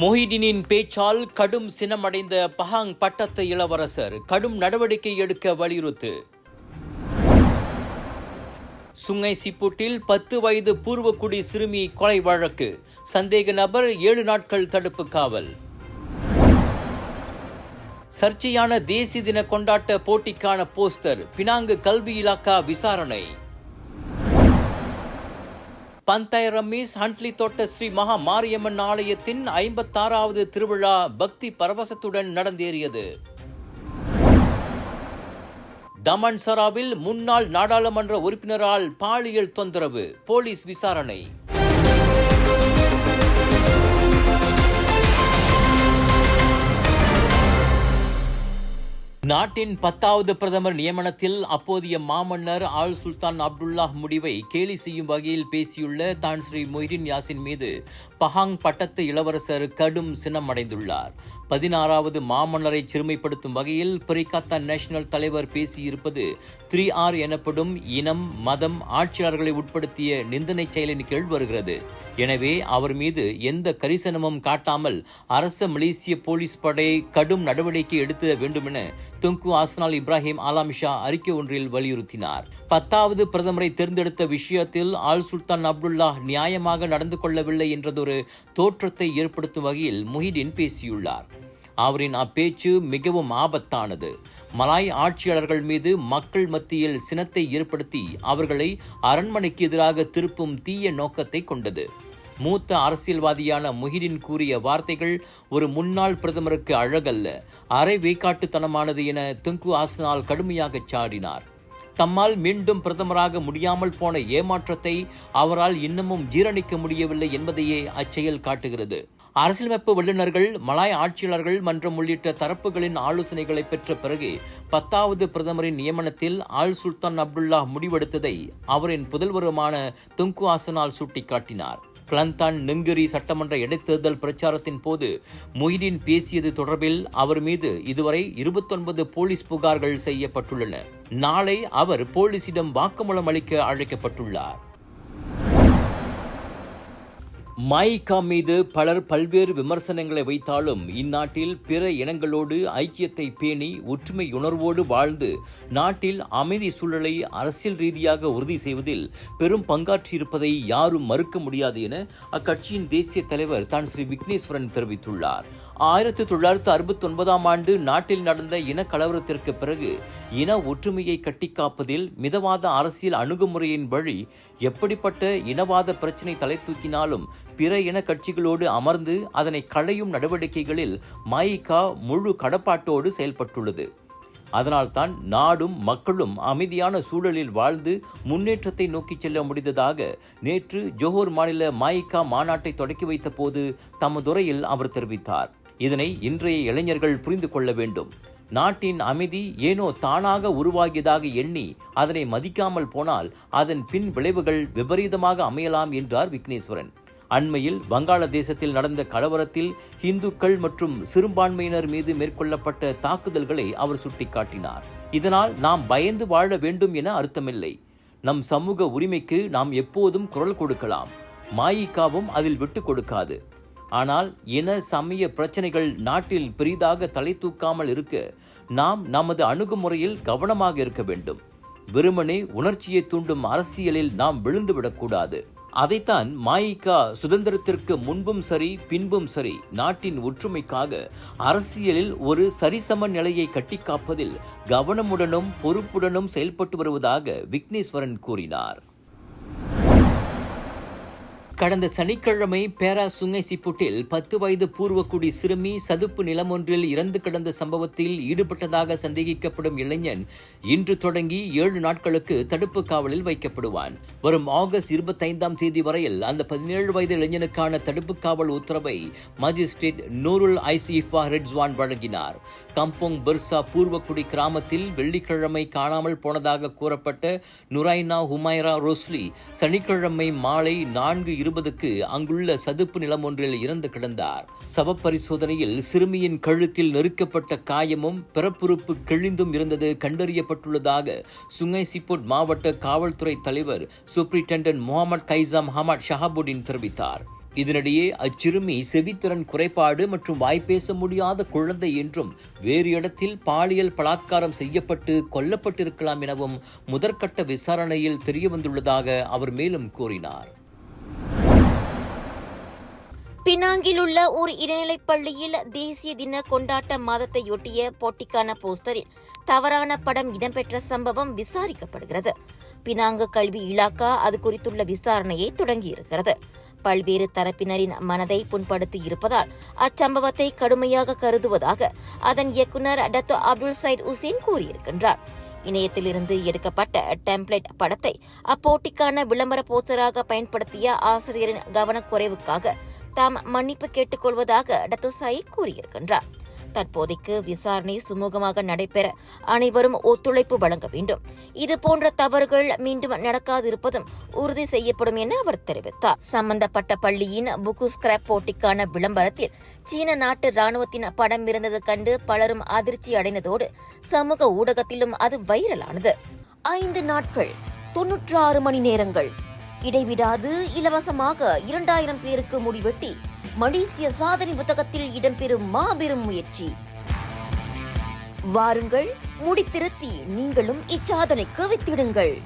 மொஹிடினின் பேச்சால் கடும் சினமடைந்த பஹாங் பட்டத்து இளவரசர் கடும் நடவடிக்கை எடுக்க வலியுறுத்து. சுங்கை சிப்புட்டில் பத்து வயது பூர்வக்குடி சிறுமி கொலை வழக்கு. சந்தேக நபர் ஏழு நாட்கள் தடுப்பு காவல். சர்ச்சையான தேசிய தின கொண்டாட்ட போட்டிக்கான போஸ்டர் பினாங்கு கல்வி இலாக்கா விசாரணை. பந்தாய் ரமீஸ் ஹண்ட்லி தோட்ட ஸ்ரீ மகா மாரியம்மன் ஆலயத்தின் ஐம்பத்தாறாவது திருவிழா பக்தி பரவசத்துடன் நடந்தேறியது. தமன்சராவில் முன்னாள் நாடாளுமன்ற உறுப்பினரால் பாலியல் தொந்தரவு போலீஸ் விசாரணை. நாட்டின் பத்தாவது பிரதமர் நியமனத்தில் அப்போதைய மாமன்னர் ஆல் சுல்தான் அப்துல்லாஹ் முடிவை கேலி செய்யும் வகையில் பேசியுள்ள தான் ஸ்ரீ மொய்டின் யாசின் மீது பஹாங் பட்டத்து இளவரசர் கடும் சினமடைந்துள்ளார். பதினாறாவது மாமன்னரை சிறுமைப்படுத்தும் வகையில் பிரிகாத்தா நேஷனல் தலைவர் பேசியிருப்பது த்ரீ ஆர் எனப்படும் இனம் மதம் ஆட்சியாளர்களை உட்படுத்திய நிந்தனை செயலின் கீழ் வருகிறது. எனவே அவர் மீது எந்த கரிசனமும் காட்டாமல் அரச மலேசிய போலீஸ் படை கடும் நடவடிக்கை எடுக்க வேண்டுமென துங்கு ஆஸ்னால் இப்ராஹிம் ஆலாமிஷா அறிக்கை ஒன்றில் வலியுறுத்தினார். பத்தாவது பிரதமரை தேர்ந்தெடுத்த விஷயத்தில் ஆல் சுல்தான் அப்துல்லா நியாயமாக நடந்து கொள்ளவில்லை என்றதொரு தோற்றத்தை ஏற்படுத்தும் வகையில் முஹிடின் பேசியுள்ளார். அவரின் அப்பேச்சு மிகவும் ஆபத்தானது. மலாய் ஆட்சியாளர்கள் மீது மக்கள் மத்தியில் சினத்தை ஏற்படுத்தி அவர்களை அரண்மனைக்கு எதிராக திருப்பும் தீய நோக்கத்தை கொண்டது. மூத்த அரசியல்வாதியான முஹிடின் கூறிய வார்த்தைகள் ஒரு முன்னாள் பிரதமருக்கு அழகல்ல. அரை வேக்காட்டுத்தனமானது என துங்கு ஆசனால் கடுமையாக சாடினார். தம்மால் மீண்டும் பிரதமராக முடியாமல் போன ஏமாற்றத்தை அவரால் இன்னமும் ஜீரணிக்க முடியவில்லை என்பதையே அச்செயல் காட்டுகிறது. அரசியலமைப்பு வல்லுநர்கள் மலாய் ஆட்சியாளர்கள் மன்றம் உள்ளிட்ட தரப்புகளின் ஆலோசனைகளை பெற்ற பிறகு பத்தாவது பிரதமரின் நியமனத்தில் ஆல் சுல்தான் அப்துல்லா முடிவெடுத்ததை அவரின் புதல்வருமான துங்கு ஆசனால் சுட்டிக்காட்டினார். கிளந்தான் நெங்கிரி சட்டமன்ற இடைத்தேர்தல் பிரச்சாரத்தின் போது மொய்தீன் பேசியது தொடர்பில் அவர் மீது இதுவரை இருபத்தொன்பது போலீஸ் புகார்கள் செய்யப்பட்டுள்ளன. நாளை அவர் போலீசிடம் வாக்குமூலம் அளிக்க அழைக்கப்பட்டுள்ளார். மைகா மீது பலர் பல்வேறு விமர்சனங்களை வைத்தாலும் இந்நாட்டில் பிற இனங்களோடு ஐக்கியத்தை பேணி ஒற்றுமை உணர்வோடு வாழ்ந்து நாட்டில் அமைதி சூழலை அரசியல் ரீதியாக உறுதி செய்வதில் பெரும் பங்காற்றியிருப்பதை யாரும் மறுக்க முடியாது என அக்கட்சியின் தேசிய தலைவர் தான் ஸ்ரீ விக்னேஸ்வரன் தெரிவித்துள்ளார். ஆயிரத்தி தொள்ளாயிரத்து அறுபத்தி ஒன்பதாம் ஆண்டு நாட்டில் நடந்த இன கலவரத்திற்கு பிறகு இன ஒற்றுமையை கட்டிக்காப்பதில் மிதவாத அரசியல் அணுகுமுறையின் வழி எப்படிப்பட்ட இனவாத பிரச்சினை தலை தூக்கினாலும் பிற இன கட்சிகளோடு அமர்ந்து அதனை களையும் நடவடிக்கைகளில் மாயிகா முழு கடப்பாட்டோடு செயல்பட்டுள்ளது. அதனால்தான் நாடும் மக்களும் அமைதியான சூழலில் வாழ்ந்து முன்னேற்றத்தை நோக்கி செல்ல முடிந்ததாக நேற்று ஜோஹர் மாநில மாயிகா மாநாட்டை தொடக்கி வைத்த போது தமதுரையில் அவர் தெரிவித்தார். இதனை இன்றைய இளைஞர்கள் புரிந்து கொள்ள வேண்டும். நாட்டின் அமைதி ஏனோ தானாக உருவாகியதாக எண்ணி அதனை மதிக்காமல் போனால் அதன் பின் விளைவுகள் விபரீதமாக அமையலாம் என்றார் விக்னேஸ்வரன். அண்மையில் வங்காளதேசத்தில் நடந்த கலவரத்தில் இந்துக்கள் மற்றும் சிறுபான்மையினர் மீது மேற்கொள்ளப்பட்ட தாக்குதல்களை அவர் சுட்டிக்காட்டினார். இதனால் நாம் பயந்து வாழ வேண்டும் என அர்த்தமில்லை. நம் சமூக உரிமைக்கு நாம் எப்போதும் குரல் கொடுக்கலாம். மாயிகாவும் அதில் விட்டு கொடுக்காது. ஆனால் இன சமய பிரச்சனைகள் நாட்டில் பெரிதாக தலை தூக்காமல் இருக்க நாம் நமது அணுகுமுறையில் கவனமாக இருக்க வேண்டும். வெறுமனே உணர்ச்சியை தூண்டும் அரசியலில் நாம் விழுந்துவிடக்கூடாது. அதைத்தான் மாயிகா சுதந்திரத்திற்கு முன்பும் சரி பின்பும் சரி நாட்டின் ஒற்றுமைக்காக அரசியலில் ஒரு சரிசம நிலையை கட்டிக்காப்பதில் கவனமுடனும் பொறுப்புடனும் செயல்பட்டு வருவதாக விக்னேஸ்வரன் கூறினார். கடந்த சனிக்கிழமை பேரா சுங்கை சிப்புட்டில் பத்து வயது பூர்வக்குடி சிறுமி சதுப்பு நிலம் ஒன்றில் இறந்து கிடந்த சம்பவத்தில் ஈடுபட்டதாக சந்தேகிக்கப்படும் இளைஞன் இன்று தொடங்கி ஏழு நாட்களுக்கு தடுப்பு காவலில் வைக்கப்படுவான். வரும் ஆகஸ்ட் இருபத்தைந்தாம் தேதி வரையில் அந்த பதினேழு வயது இளைஞனுக்கான தடுப்பு காவல் உத்தரவை மஜிஸ்ட்ரேட் நூருல் ஐசிஃபா ரெட்ஸ்வான் வழங்கினார். கம்போங் பெர்சா பூர்வக்குடி கிராமத்தில் வெள்ளிக்கிழமை காணாமல் போனதாக கூறப்பட்ட நுரைனா ஹுமைரா ரோஸ்லி சனிக்கிழமை மாலை நான்கு இருபதுக்கு அங்குள்ள சதுப்பு நிலம் ஒன்றில் இறந்து கிடந்தார். சவ பரிசோதனையில் சிறுமியின் கழுத்தில் நெருக்கப்பட்ட காயமும் பிறப்புறுப்பு கிழிந்தும் இருந்தது கண்டறியப்பட்டுள்ளதாக சுங்கை சிப்போட் மாவட்ட காவல்துறை தலைவர் சூப்ரிண்டென்டன்ட் முகமது கைசாம் ஹமாட் ஷஹாபுடின் தெரிவித்தார். இதனிடையே அச்சிறுமி செவித்திறன் குறைபாடு மற்றும் வாய்ப்பேச முடியாத குழந்தை என்றும் வேறு இடத்தில் பாலியல் பலாத்காரம் செய்யப்பட்டு கொல்லப்பட்டிருக்கலாம் எனவும் முதற்கட்ட விசாரணையில் தெரியவந்துள்ளதாக அவர் மேலும் கூறினார். பினாங்கில் உள்ள ஒரு இடைநிலைப் பள்ளியில் தேசிய தின கொண்டாட்ட மாதத்தையொட்டிய போட்டிக்கான போஸ்டரில் தவறான படம் இடம்பெற்ற சம்பவம் விசாரிக்கப்படுகிறது. பினாங்கு கல்வி இலாக்கா அது குறித்துள்ள விசாரணையை தொடங்கியிருக்கிறது. பல்வேறு தரப்பினரின் மனதை புண்படுத்தி இருப்பதால் அச்சம்பவத்தை கடுமையாக கருதுவதாக அதன் இயக்குநர் டத்தோ அப்துல் சைட் உசேன் கூறியிருக்கின்றார். இணையத்திலிருந்து எடுக்கப்பட்ட டெம்ப்ளேட் படத்தை அப்போட்டிக்கான விளம்பர போஸ்டராக பயன்படுத்திய ஆசிரியரின் கவனக்குறைவுக்காக தாம் மன்னிப்பு கேட்டுக்கொள்வதாக டத்தோ கூறியிருக்கின்றார். தற்போதைக்கு விசாரணை சுமூகமாக நடைபெற அனைவரும் ஒத்துழைப்பு வழங்க வேண்டும். இதுபோன்ற தவறுகள் மீண்டும் நடக்காதிருப்பதும் உறுதி செய்யப்படும் என அவர் தெரிவித்தார். சம்பந்தப்பட்ட பள்ளியின் புக்கு ஸ்கிராப் போட்டிக்கான விளம்பரத்தில் சீன நாட்டு ராணுவத்தின் படம் இருந்தது கண்டு பலரும் அதிர்ச்சி அடைந்ததோடு சமூக ஊடகத்திலும் அது வைரலானது. ஐந்து நாட்கள் தொன்னூற்றாறு மணி நேரங்கள் இடைவிடாது இலவசமாக இரண்டாயிரம் பேருக்கு முடிவெட்டி மலேசிய சாதனை புத்தகத்தில் இடம்பெறும் மாபெரும் முயற்சி. வாருங்கள் முடித்திருத்தி நீங்களும் இச்சாதனைக்கு வித்திடுங்கள்.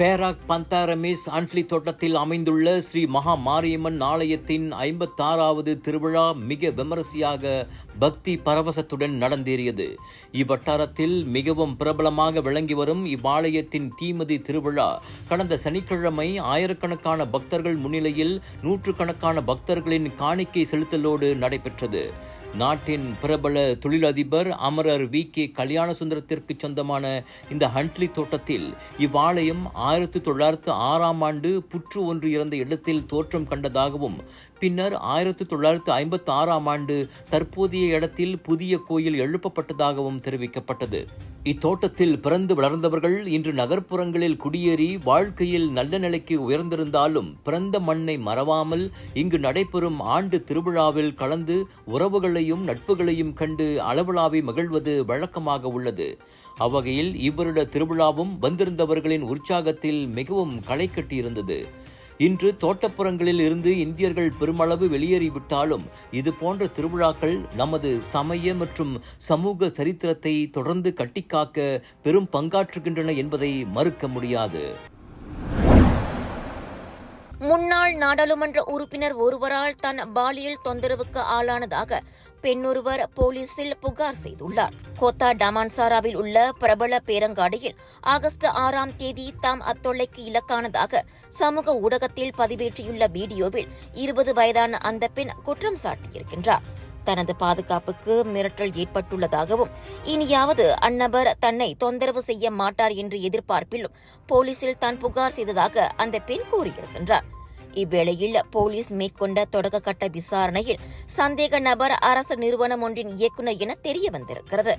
பேராக் பந்தாரமிஸ் அன்ட்லி தோட்டத்தில் அமைந்துள்ள ஸ்ரீ மகா மாரியம்மன் ஆலயத்தின் ஐம்பத்தாறாவது திருவிழா மிக விமரிசையாக பக்தி பரவசத்துடன் நடந்தேறியது. இவ்வட்டாரத்தில் மிகவும் பிரபலமாக விளங்கி வரும் இவ்வாலயத்தின் தீமதி திருவிழா. கடந்த சனிக்கிழமை ஆயிரக்கணக்கான பக்தர்கள் முன்னிலையில் நூற்றுக்கணக்கான பக்தர்களின் காணிக்கை செலுத்தலோடு நடைபெற்றது. நாட்டின் பிரபல தொழிலதிபர் அமரர் வி. கே. கல்யாணசுந்தரத்திற்கு சொந்தமான இந்த ஹண்ட்லி தோட்டத்தில் இவ்வாலயம் ஆயிரத்தி தொள்ளாயிரத்து ஆறாம் ஆண்டு புற்று ஒன்று இறந்த இடத்தில் தோற்றம் கண்டதாகவும் பின்னர் ஆயிரத்தி தொள்ளாயிரத்து ஐம்பத்தி ஆறாம் ஆண்டு தற்போதைய இடத்தில் புதிய கோயில் எழுப்பப்பட்டதாகவும் தெரிவிக்கப்பட்டது. இத்தோட்டத்தில் பிறந்து வளர்ந்தவர்கள் இன்று நகர்ப்புறங்களில் குடியேறி வாழ்க்கையில் நல்ல நிலைக்கு உயர்ந்திருந்தாலும் பிறந்த மண்ணை மறவாமல் இங்கு நடைபெறும் ஆண்டு திருவிழாவில் கலந்து உறவுகளை உறவுகளையும் நட்புகளையும் கண்டு அளவலாவி மகிழ்வது வழக்கமாக உள்ளது. அவ்வகையில் இவ்வருட திருவிழாவும் வந்திருந்தவர்களின் உற்சாகத்தில் மிகவும் களை கட்டியிருந்தது. இன்று தோட்டப்புறங்களில் இருந்து இந்தியர்கள் பெருமளவு வெளியேறிவிட்டாலும் இது போன்ற திருவிழாக்கள் நமது சமய மற்றும் சமூக சரித்திரத்தை தொடர்ந்து கட்டிக்காக்க பெரும் பங்காற்றுகின்றன என்பதை மறுக்க முடியாது. முன்னாள் நாடாளுமன்ற உறுப்பினர் ஒருவரால் தன் பாலியல் தொந்தரவுக்கு ஆளானதாக பெண்ணொருவர் போலீசில் புகார் செய்துள்ளார். கோத்தா டமான்சாராவில் உள்ள பிரபல பேரங்காடியில் ஆகஸ்ட் ஆறாம் தேதி தாம் அத்தொல்லைக்கு இலக்கானதாக சமூக ஊடகத்தில் பதிவேற்றியுள்ள வீடியோவில் இருபது வயதான அந்த பெண் குற்றம் சாட்டியிருக்கின்றார். தனது பாதுகாப்புக்கு மிரட்டல் ஏற்பட்டுள்ளதாகவும் இனியாவது அந்நபர் தன்னை தொந்தரவு செய்ய மாட்டார் என்று எதிர்பார்ப்பிலும் போலீசில் தான் புகார் செய்ததாக அந்த பெண் கூறியிருக்கின்றார். இவ்வேளையில் போலீஸ் மேற்கொண்ட தொடக்க கட்ட விசாரணையில் சந்தேக நபர் அரசு நிறுவனம் ஒன்றின் இயக்குநர் என தெரிய வந்திருக்கிறது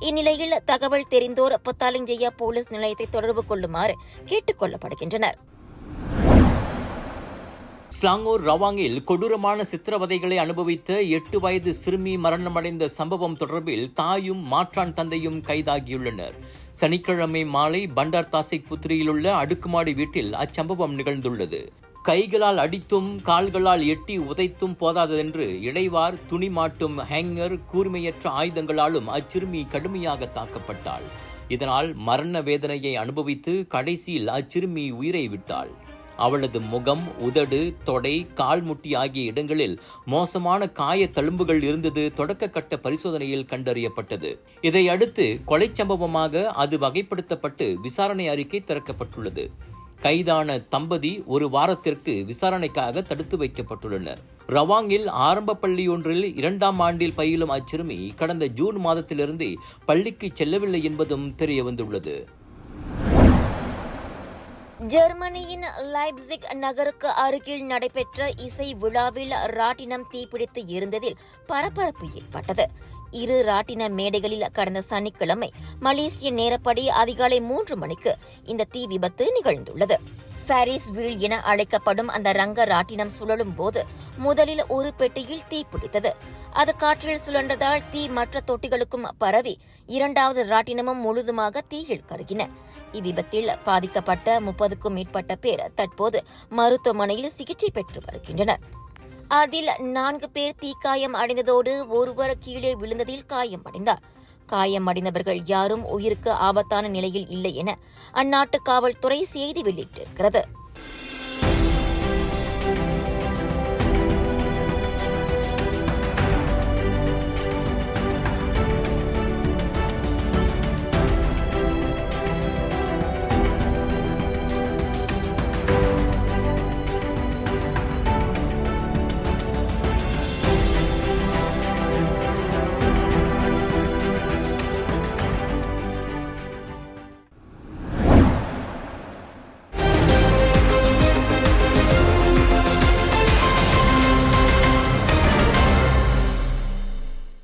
இந்நிலையில் தகவல் தெரிந்தோர் புத்தாலிஞ்சையா போலீஸ் நிலையத்தை தொடர்பு கொள்ளுமாறு கேட்டுக் கொள்ளப்படுகின்றனர். ஸ்லாங்கூர் ரவாங்கில் கொடூரமான சித்திரவதைகளை அனுபவித்த எட்டு வயது சிறுமி மரணமடைந்த சம்பவம் தொடர்பில் தாயும் மாற்றான் தந்தையும் கைதாகியுள்ளனர். சனிக்கிழமை மாலை பண்டார் தாசிக் புத்திரியிலுள்ள அடுக்குமாடி வீட்டில் அச்சம்பவம் நிகழ்ந்துள்ளது. கைகளால் அடித்தும் கால்களால் எட்டி உதைத்தும் போதாதென்று இடைவார் துணி மாட்டும் ஹேங்கர் கூர்மையற்ற ஆயுதங்களாலும் அச்சிறுமி கடுமையாக தாக்கப்பட்டாள். இதனால் மரண வேதனையை அனுபவித்து கடைசியில் அச்சிறுமி உயிரை விட்டாள். அவளது முகம் உதடு தொடை கால்முட்டி ஆகிய இடங்களில் மோசமான காய தழும்புகள் இருந்தது தொடக்க கட்ட பரிசோதனையில் கண்டறியப்பட்டது. இதையடுத்து கொலை சம்பவமாக அது வகைப்படுத்தப்பட்டு விசாரணை அறிக்கை திறக்கப்பட்டுள்ளது. கைதான தம்பதி ஒரு வாரத்திற்கு விசாரணைக்காக தடுத்து வைக்கப்பட்டுள்ளனர். ரவாங்கில் ஆரம்ப பள்ளியொன்றில் இரண்டாம் ஆண்டில் பயிலும் அச்சிறுமி கடந்த ஜூன் மாதத்திலிருந்து பள்ளிக்கு செல்லவில்லை என்பதும் தெரிய வந்துள்ளது ஜெர்மனியின் லைப்சிக் நகருக்கு அருகில் நடைபெற்ற இசை விழாவில் ராட்டினம் தீப்பிடித்து இருந்ததில் பரபரப்பு ஏற்பட்டது. இரு ராட்டின மேடைகளில் கடந்த சனிக்கிழமை மலேசிய நேரப்படி அதிகாலை மூன்று மணிக்கு இந்த தீ விபத்து நிகழ்ந்துள்ளது. பாரிஸ் வீல் என அழைக்கப்படும் அந்த ரங்க ராட்டினம் சுழலும் போது முதலில் ஒரு பெட்டியில் தீ பிடித்தது. அது காற்றில் சுழன்றதால் தீ மற்ற தொட்டிகளுக்கும் பரவி இரண்டாவது ராட்டினமும் முழுதுமாக தீயில் கருகின. இவ்விபத்தில் பாதிக்கப்பட்ட முப்பதுக்கும் மேற்பட்ட பேர் தற்போது மருத்துவமனையில் சிகிச்சை பெற்று வருகின்றனர். அதில் நான்கு பேர் தீக்காயம் அடைந்ததோடு ஒருவர் கீழே விழுந்ததில் காயமடைந்தார் காயமடைந்தவர்கள் யாரும் உயிருக்கு ஆபத்தான நிலையில் இல்லை என அந்நாட்டு காவல்துறை செய்தி வெளியிட்டிருக்கிறது.